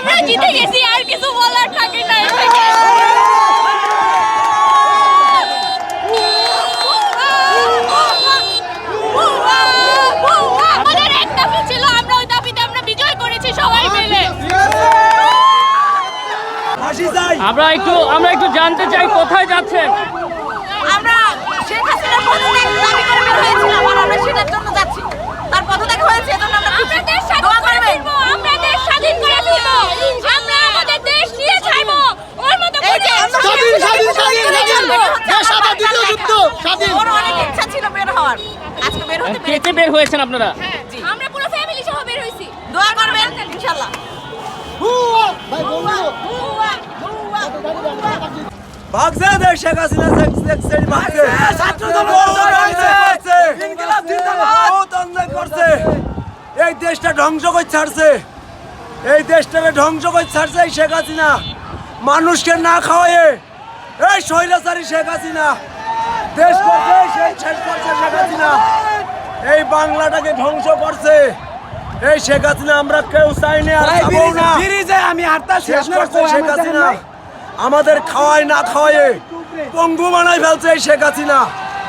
আমরা জিতে গেছি আর কিছু বলার থাকে না আমাদের এক দাবি ছিল আমরা ওই দাবিতে আমরা বিজয় করেছি সবাই মিলে। আমরা একটু আমরা একটু জানতে চাই কোথায় যাচ্ছেন আমরা শেখ হাসিনার পদত্যাগ দাবি করে বের হয়েছিলাম আর আমরা সেটার জন্য যাচ্ছি তার পদত্যাগ হয়েছে এজন্য আমরা খুশি। আমরা দেশ স্বাধীন দোয়া করে করবেন। ফিরবো আমরা দেশ স্বাধীন করে ফিরবো আমরা আমাদের দেশ নিয়ে যাইবো ওর মতো এই যে করে আমরা স্বাধীন, স্বাধীন, স্বাধীন, স্বাধীন। হচ্ছে দেশ আমার স্বাধীন, দ্বিতীয় যুদ্ধ, স্বাধীন। ওর অনেক ইচ্ছা ছিল বের হওয়ার। আজকে বের হতে পেরেছি। কেটে বের হয়েছেন আপনারা? আমরা পুরো ফ্যামিলি সহ বের হইছি দোয়া করবেন ইনশাআল্লাহ। হুয়া! ভাই বন্ধু। ভাগছে দেশ শেখ হাসিনা শেখ শেখ শেখ ভাগছে বহুত অন্যায় করছে। বহুত অন্যায় করছে। এই দেশটা ধ্বংস করে ছাড়ছে। এই দেশটাকে ধ্বংস করে ছাড়ছে এই শেখ হাসিনা। মানুষকে না খাওয়ায়ে এই স্বৈরাচারী শেখ হাসিনা। দেশ করছে সেই শেষ করছে শেখ হাসিনা। এই বাংলাটাকে ধ্বংস করছে। এই শেখ হাসিনা আমরা কেউ চাইনি আর খাব না। আমি শেষ করছে শেখ হাসিনা। আমাদের খাওয়ায় না খাওয়ায় পঙ্গু বানাই ফেলছে এই শেখ হাসিনা।